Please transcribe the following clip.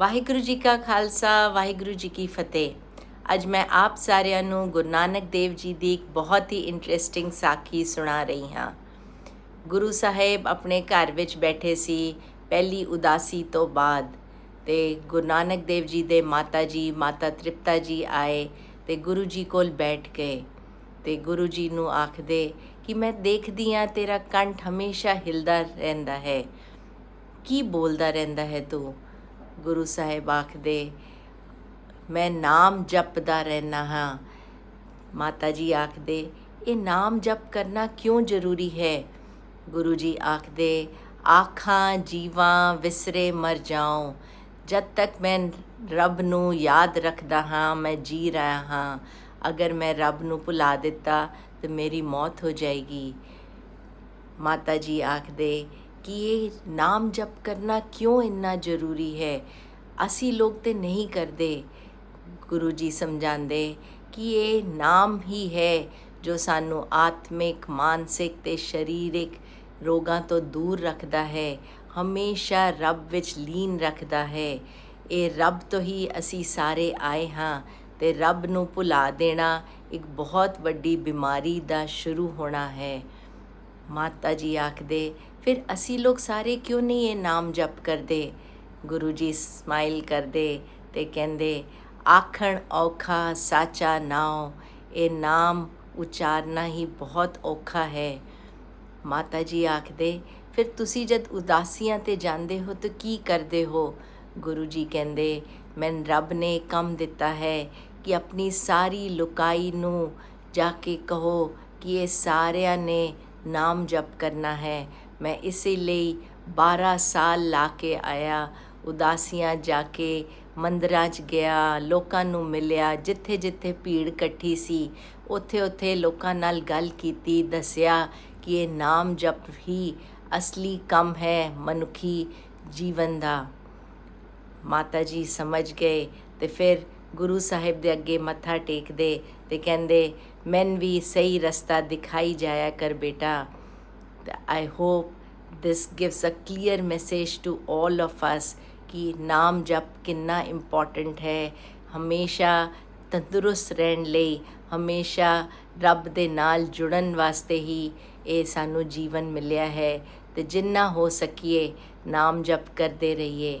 ਵਾਹਿਗੁਰੂ ਜੀ ਕਾ ਖਾਲਸਾ, ਵਾਹਿਗੁਰੂ ਜੀ ਕੀ ਫਤਿਹ। ਅੱਜ ਮੈਂ ਆਪ ਸਾਰਿਆਂ ਨੂੰ ਗੁਰੂ ਨਾਨਕ ਦੇਵ ਜੀ ਦੀ ਇੱਕ ਬਹੁਤ ਹੀ ਇੰਟਰਸਟਿੰਗ ਸਾਖੀ ਸੁਣਾ ਰਹੀ ਹਾਂ। ਗੁਰੂ ਸਾਹਿਬ ਆਪਣੇ ਘਰ ਵਿੱਚ ਬੈਠੇ ਸੀ ਪਹਿਲੀ ਉਦਾਸੀ ਤੋਂ ਬਾਅਦ ਤੇ ਗੁਰੂ ਨਾਨਕ ਦੇਵ ਜੀ ਦੇ ਮਾਤਾ ਜੀ, ਮਾਤਾ ਤ੍ਰਿਪਤਾ ਜੀ ਆਏ ਤੇ ਗੁਰੂ ਜੀ ਕੋਲ ਬੈਠ ਗਏ ਤੇ ਗੁਰੂ ਜੀ ਨੂੰ ਆਖਦੇ ਕਿ ਮੈਂ ਦੇਖਦੀ ਆ ਤੇਰਾ ਕੰਠ ਹਮੇਸ਼ਾ ਹਿਲਦਾ ਰਹਿੰਦਾ ਹੈ। ਕੀ ਬੋਲਦਾ ਰਹਿੰਦਾ ਹੈ ਤੂੰ? ਗੁਰੂ ਸਾਹਿਬ ਆਖਦੇ, ਮੈਂ ਨਾਮ ਜਪਦਾ ਰਹਿਣਾ ਹਾਂ। ਮਾਤਾ ਜੀ ਆਖਦੇ, ਇਹ ਨਾਮ ਜਪ ਕਰਨਾ ਕਿਉਂ ਜ਼ਰੂਰੀ ਹੈ? ਗੁਰੂ ਜੀ ਆਖਦੇ, ਆਖਾਂ ਜੀਵਾਂ ਵਿਸਰੇ ਮਰ ਜਾਉ। ਜਦ ਤੱਕ ਮੈਂ ਰੱਬ ਨੂੰ ਯਾਦ ਰੱਖਦਾ ਹਾਂ, ਮੈਂ ਜੀ ਰਿਹਾ ਹਾਂ। ਅਗਰ ਮੈਂ ਰੱਬ ਨੂੰ ਭੁਲਾ ਦਿੱਤਾ, ਤਾਂ ਮੇਰੀ ਮੌਤ ਹੋ ਜਾਏਗੀ। ਮਾਤਾ ਜੀ ਆਖਦੇ ਕਿ ਇਹ ਨਾਮ ਜਪ ਕਰਨਾ ਕਿਉਂ ਇੰਨਾ ਜ਼ਰੂਰੀ ਹੈ? ਅਸੀਂ ਲੋਕ ਤੇ ਨਹੀਂ ਕਰਦੇ। ਗੁਰੂ ਜੀ ਸਮਝਾਉਂਦੇ ਕਿ ਇਹ ਨਾਮ ਹੀ ਹੈ ਜੋ ਸਾਨੂੰ ਆਤਮਿਕ, ਮਾਨਸਿਕ ਤੇ ਸਰੀਰਿਕ ਰੋਗਾਂ ਤੋਂ ਦੂਰ ਰੱਖਦਾ ਹੈ। ਹਮੇਸ਼ਾ ਰੱਬ ਵਿੱਚ ਲੀਨ ਰੱਖਦਾ ਹੈ। ਇਹ ਰੱਬ ਤੋਂ ਹੀ ਅਸੀਂ ਸਾਰੇ ਆਏ ਹਾਂ ਤੇ ਰੱਬ ਨੂੰ ਭੁਲਾ ਦੇਣਾ ਇੱਕ ਬਹੁਤ ਵੱਡੀ ਬਿਮਾਰੀ ਦਾ ਸ਼ੁਰੂ ਹੋਣਾ ਹੈ। ਮਾਤਾ ਜੀ ਆਖਦੇ, ਫਿਰ ਅਸੀਂ ਲੋਕ ਸਾਰੇ ਕਿਉਂ ਨਹੀਂ ਇਹ ਨਾਮ ਜਪ ਕਰਦੇ? ਗੁਰੂ ਜੀ ਸਮਾਈਲ ਕਰਦੇ ਤੇ ਕਹਿੰਦੇ, ਆਖਣ ਔਖਾ ਸਾਚਾ ਨਾਉ, ਇਹ ਨਾਮ ਉਚਾਰਨਾ ਹੀ ਬਹੁਤ ਔਖਾ ਹੈ। ਮਾਤਾ ਜੀ ਆਖਦੇ, ਫਿਰ ਤੁਸੀਂ ਜਦ ਉਦਾਸੀਆਂ ਤੇ ਜਾਂਦੇ ਹੋ ਤਾਂ ਕੀ ਕਰਦੇ ਹੋ? ਗੁਰੂ ਜੀ ਕਹਿੰਦੇ, ਮੈਂ ਰੱਬ ਨੇ ਕੰਮ ਦਿੱਤਾ ਹੈ ਕਿ ਆਪਣੀ ਸਾਰੀ ਲੁਕਾਈ ਨੂੰ ਜਾ ਕੇ ਕਹੋ ਕਿ ਇਹ ਸਾਰਿਆਂ ਨੇ ਨਾਮ ਜਪ ਕਰਨਾ ਹੈ। ਮੈਂ ਇਸੇ ਲਈ 12 ਸਾਲ ਲਾ ਕੇ ਆਇਆ। ਉਦਾਸੀਆਂ ਜਾ ਕੇ ਮੰਦਰਾਂ 'ਚ ਗਿਆ। ਲੋਕਾਂ ਨੂੰ ਮਿਲਿਆ। ਜਿੱਥੇ ਜਿੱਥੇ ਭੀੜ ਇਕੱਠੀ ਸੀ ਉੱਥੇ ਉੱਥੇ ਲੋਕਾਂ ਨਾਲ ਗੱਲ ਕੀਤੀ, ਦੱਸਿਆ ਕਿ ਇਹ ਨਾਮ ਜਪ ਹੀ ਅਸਲੀ ਕੰਮ ਹੈ, ਮਨੁੱਖੀ ਜੀਵਨ ਦਾ। ਮਾਤਾ ਜੀ ਸਮਝ ਗਏ ਤੇ ਫਿਰ ਗੁਰੂ ਸਾਹਿਬ ਦੇ ਅੱਗੇ ਮੱਥਾ ਟੇਕਦੇ ਤੇ ਕਹਿੰਦੇ ਮੈਨ ਵੀ ਸਹੀ ਰਸਤਾ ਦਿਖਾਈ ਜਾਇਆ ਕਰ ਬੇਟਾ। I hope this gives a clear message to all of us ਕਿ ਨਾਮ ਜਪ ਕਿੰਨਾ ਇੰਪੋਰਟੈਂਟ ਹੈ। ਹਮੇਸ਼ਾ ਤੰਦਰੁਸਤ ਰਹਿਣ ਲਈ, ਹਮੇਸ਼ਾ ਰੱਬ ਦੇ ਨਾਲ ਜੁੜਨ ਵਾਸਤੇ ਹੀ ਇਹ ਸਾਨੂੰ ਜੀਵਨ ਮਿਲਿਆ ਹੈ ਤੇ ਜਿੰਨਾ ਹੋ ਸਕੀਏ ਨਾਮ ਜਪ ਕਰਦੇ ਰਹੀਏ।